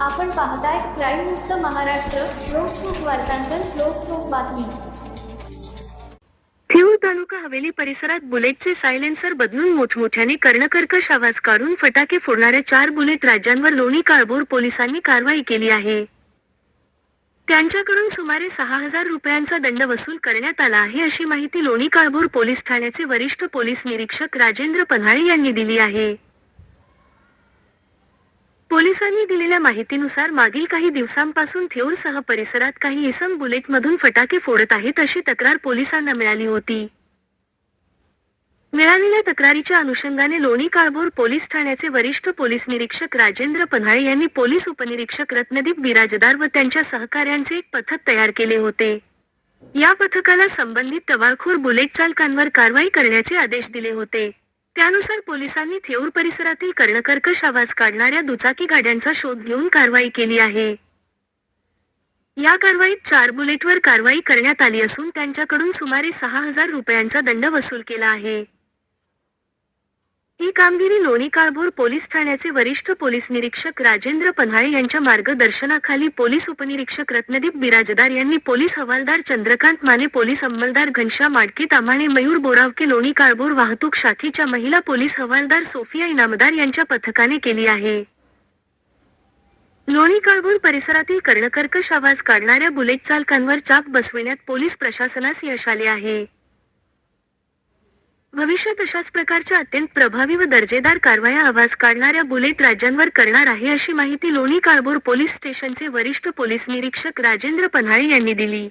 आपण पाहताय क्राईम मुक्त महाराष्ट्र लोकसुख वार्तांकन लोकसुख बातमी. थिऊर तालुका हवेली परिसरात बुलेटचे सायलेन्सर बदलून मोठमोठ्याने कर्णकर्कश आवाज काढून फटाके फोडणाऱ्या चार बुलेट राज्यांवर लोणी काळभोर पोलिसांनी कारवाई केली आहे. त्यांच्याकडून सुमारे सहा हजार रुपयांचा दंड वसूल करण्यात आला आहे अशी माहिती लोणी काळभोर पोलीस ठाण्याचे वरिष्ठ पोलीस निरीक्षक राजेंद्र पन्हाळे यांनी दिली आहे. पोलिसांनी दिलेल्या माहितीनुसार मागील काही दिवसांपासून थेऊरसह परिसरात काही इसम बुलेटमधून फटाके फोडत आहेत अशी तक्रार पोलिसांना मिळाली होती. मिळालेल्या तक्रारीच्या अनुषंगाने लोणी काळभोर पोलीस ठाण्याचे वरिष्ठ पोलीस निरीक्षक राजेंद्र पन्हाळे यांनी पोलीस उपनिरीक्षक रत्नदीप बिराजदार व त्यांच्या सहकाऱ्यांचे एक पथक तयार केले होते. या पथकाला संबंधित टवाळखोर बुलेट चालकांवर कारवाई करण्याचे आदेश दिले होते. त्यानुसार पोलिसांनी थेऊर परिसरातील कर्णकर्कश आवाज काढणाऱ्या दुचाकी गाड्यांचा शोध घेऊन कारवाई केली आहे. या कारवाईत चार बुलेटवर कारवाई करण्यात आली असून त्यांच्याकडून सुमारे सहा हजार रुपयांचा दंड वसूल केला आहे. ही कामगिरी लोणी काळभोर पोलीस ठाण्याचे वरिष्ठ पोलीस निरीक्षक राजेंद्र पन्हाळे यांच्या मार्गदर्शनाखाली पोलीस उपनिरीक्षक रत्नदीप बिराजदार यांनी पोलीस हवालदार चंद्रकांत माने पोलीस अंमलदार घनश्याम माडके तामाणे मयूर बोरावके लोणी काळभोर वाहतूक शाखेच्या महिला पोलीस हवालदार सोफिया इनामदार यांच्या पथकाने केली आहे. लोणी काळभोर परिसरातील कर्णकर्कश आवाज काढणाऱ्या बुलेट चालकांवर चाप बसविण्यात पोलीस प्रशासनास यश आले आहे. भविष्यात अशाच प्रकारच्या अत्यंत प्रभावी व दर्जेदार कारवाया आवाज काढणाऱ्या बुलेट राज्यांवर करणार आहे अशी माहिती लोणी काळभोर पोलीस स्टेशनचे वरिष्ठ पोलीस निरीक्षक राजेंद्र पन्हाळे यांनी दिली.